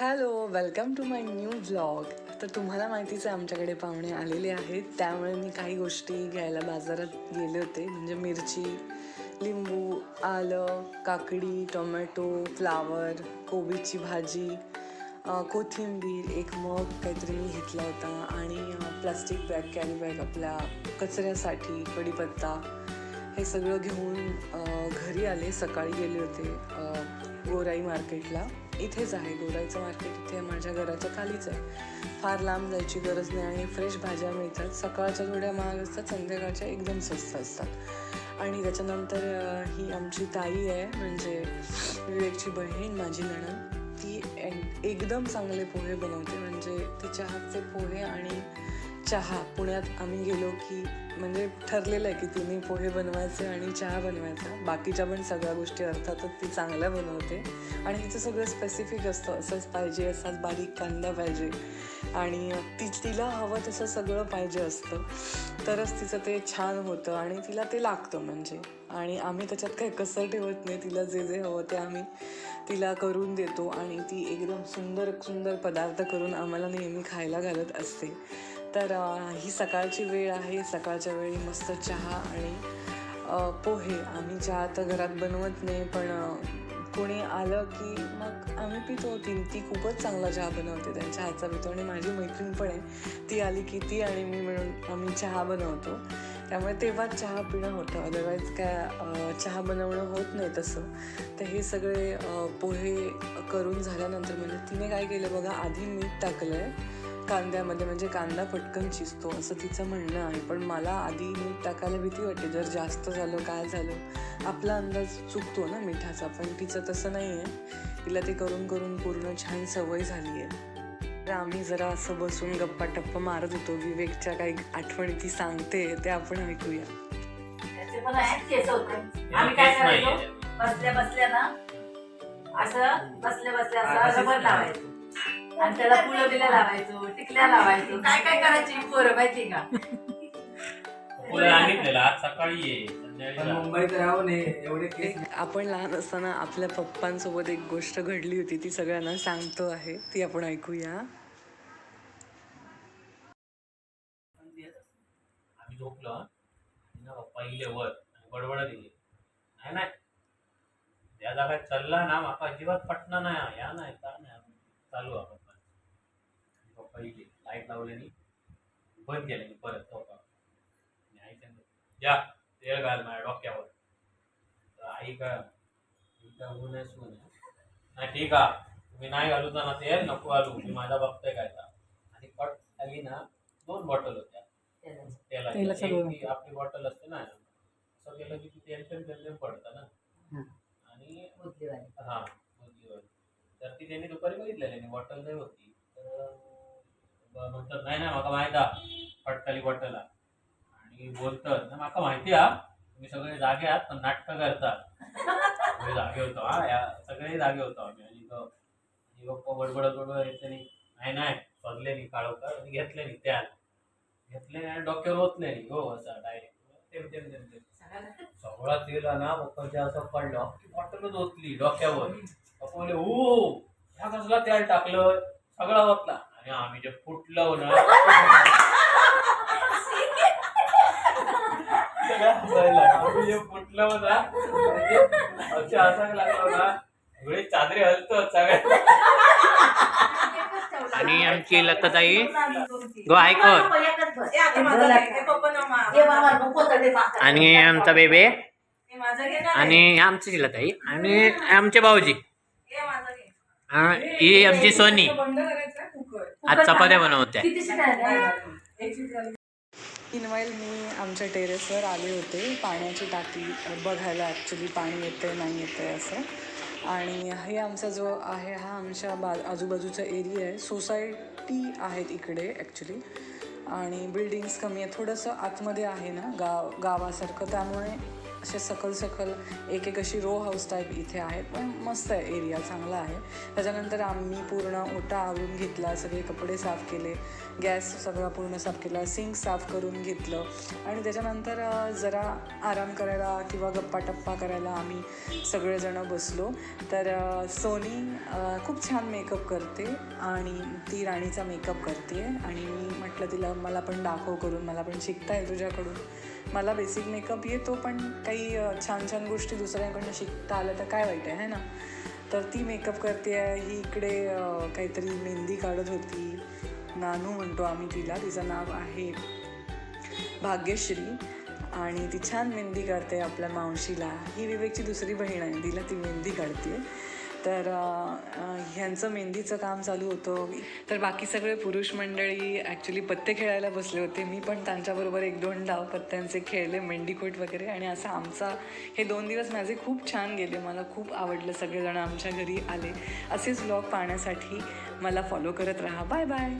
Hello welcome to my new blog तर तुम्हाला माहितीच आहे आमच्याकडे पाहुणे आलेले आहेत. त्यामुळे मी काही गोष्टी घ्यायला बाजारात गेले होते. म्हणजे मिरची लिंबू आलं काकडी टोमॅटो फ्लावर कोबीची भाजी कोथिंबीर एक मग काहीतरी मी घेतला होता. आणि प्लास्टिक बॅग कॅरी बॅग आपल्या कचऱ्यासाठी कढीपत्ता हे सगळं घेऊन घरी आले. सकाळी गेले होते गोराई मार्केटला इथेच आहे. गोराईचं मार्केट इथे माझ्या घराच्या खालीच आहे. फार लांब जायची गरज नाही आणि फ्रेश भाज्या मिळतात. सकाळच्या थोड्या महाग असतात संध्याकाळच्या एकदम स्वस्त असतात. आणि त्याच्यानंतर ही आमची ताई आहे. म्हणजे विवेकची बहीण माझी नणंद. ती एकदम चांगले पोहे बनवते. म्हणजे तिच्या हातचे पोहे आणि चहा. पुण्यात आम्ही गेलो की म्हणजे ठरलेलं आहे की तिने पोहे बनवायचे आणि चहा बनवायचा. बाकीच्या पण सगळ्या गोष्टी अर्थातच ती चांगल्या बनवते. आणि तिचं सगळं स्पेसिफिक असतं. असंच पाहिजे असाच बारीक कांदा पाहिजे. आणि ती तिला हवं तसं सगळं पाहिजे असतं. तरच तिचं ते छान होतं आणि तिला ते लागतं म्हणजे. आणि आम्ही त्याच्यात काही कसर ठेवत नाही. तिला जे जे हवं ते आम्ही तिला करून देतो. आणि ती एकदम सुंदर सुंदर पदार्थ करून आम्हाला नेहमी खायला घालत असते. तर ही सकाळची वेळ आहे. सकाळच्या वेळी मस्त चहा आणि पोहे. आम्ही चहा तर घरात बनवत नाही पण कोणी आलं की मग आम्ही पितो. ती ती खूपच चांगला चहा बनवते. त्यांच्या हातचा पितो. आणि माझी मैत्रीण पण आहे. ती आली की ती आणि मी मिळून आम्ही चहा बनवतो. त्यामुळे तेव्हाच चहा पिणं होतं. अदरवाईज काय चहा बनवणं होत नाही तसं. तर हे सगळे पोहे करून झाल्यानंतर म्हणजे तिने काय केलं? बघा आधी मीठ टाकलं आहे कांद्यामध्ये म्हणजे कांदा पटकन शिजतो असं तिचं म्हणणं आहे. पण मला आधी मीठ टाकायला भीती वाटते. जर जास्त झालं काय झालं आपला अंदाज चुकतो ना मिठाचा. पण तिचं तसं नाही आहे. तिला ते करून करून पूर्ण छान सवय झाली आहे. तर आम्ही जरा असं बसून गप्पा टप्पा मारत होतो. विवेकच्या काही आठवणी ती सांगते ते आपण ऐकूया. त्याचे पण असेच केस होते. आम्ही काय करायचो? बसल्या बसल्या ना असं बसल्या बसल्या असं रबर लावायचो. आणि त्याला फुलं बिलं लावायचो. टिकल्या लावायचो. काय काय करायची ही पोरं माहिती का आपण लहान असताना आपल्या पप्पांसोबत एक गोष्ट घडली होती ती सगळ्यांना सांगतो आहे. ती आपण ऐकूया. आम्ही झोपलो आणि ना पप्पा इले वर बडबड दिली. नाही नाही. त्या जागा चालला ना माका अजिबात पटना नाही या नाही का नाही चालू आहे इले लाइट लावल्यानी बंद केल्यानी परत पप्पा आणि आई सांगत या तेल घाल माझ्या डोक्यावर. तर आई का का ऊन आहे सून आहे नाही ठीक आहे. तुम्ही नाही घालू ना तेल नको घालू. मी माझा बघतोय काय. आणि पट आली ना दोन बॉटल होत्या. ती आपली बॉटल असते ना असं केलं की ती तेल तेल पडतं ना. आणि हा. तर ती त्यांनी दुपारी बघितलेली बॉटल नाही होती. तर म्हणतात नाही ना म्हाका माहीत हा पडताली बॉटल आणि बोलतात ना माका माहिती हा तुम्ही सगळे जागे आहात पण नाटकं करतात. सगळे जागे होतो हा या सगळे जागे होतो आम्ही. आणि ग- आणि गप्पा बडबडत बडबड येते नाही. नाही बघले नाही काळोखार आणि घेतले नाही त्या घेतले आणि डोक्यावर ओतले. नाही हो असं डायरेक्ट. तेम तेम तेम तेम. सगळा तेला ना पप्पाच्या असं पडलं. ती बॉटलच ओतली डोक्यावर. पप्पा बोलले ओ ह्या कसला तेल टाकलं सगळा ओतला. आणि आम्ही जे फुटलो ना. आम्ही जे फुटलो ना म्हणजे लागलो ना चादरी हलतो सगळ्या आणि आमची लताताई गो ऐकत आणि आमचा बेबे. आणि आमची लताई आणि आमचे भाऊजी. हा, ही आमची सोनी. आज चपात्या बनवत्या. इनवाईल मी आमच्या टेरेसवर आले होते. पाण्याची टाकी बघायला ॲक्च्युली पाणी येतं नाही येतं असं. आणि हे आमचा जो आहे हा आमच्या बा आजूबाजूचा एरिया आहे. सोसायटी आहेत इकडे ॲक्च्युली आणि बिल्डिंग्स कमी आहे थोडंसं आतमध्ये आहे ना गाव गावासारखं. त्यामुळे असे सकल सकल एक एक अशी रो हाऊस टाईप इथे आहेत. पण मस्त आहे एरिया चांगला आहे. त्याच्यानंतर आम्ही पूर्ण ओटा आवरून घेतला सगळे कपडे साफ केले गॅस सगळा पूर्ण साफ केला सिंक साफ करून घेतलं. आणि त्याच्यानंतर जरा आराम करायला किंवा गप्पा टप्पा करायला आम्ही सगळेजणं बसलो. तर सोनी खूप छान मेकअप करते आणि ती राणीचा मेकअप करते. आणि मी म्हटलं तिला मला पण दाखव करून मला पण शिकता आहे तुझ्याकडून. मला बेसिक मेकअप येतो पण काही छान छान गोष्टी दुसऱ्यांकडनं शिकता आल्या तर काय वाईट आहे है ना? तर ती मेकअप करते आहे. ही इकडे काहीतरी मेहंदी काढत होती. नानू म्हणतो आम्ही तिला. तिचं नाव आहे भाग्यश्री. आणि ती छान मेहंदी काढते आपल्या मावशीला. ही विवेकची दुसरी बहीण आहे. तिला ती मेहंदी काढते. तर ह्यांचं मेहंदीचं काम चालू होतं. तर बाकी सगळे पुरुष मंडळी ॲक्च्युली पत्ते खेळायला बसले होते. मी पण त्यांच्याबरोबर एक दोन डाव पत्त्यांचे खेळले मेंढीकोट वगैरे. आणि असं आमचा हे दोन दिवस माझे खूप छान गेले. मला खूप आवडलं सगळेजण आमच्या घरी आले. असेच व्लॉग पाहण्यासाठी मला फॉलो करत राहा. Bye bye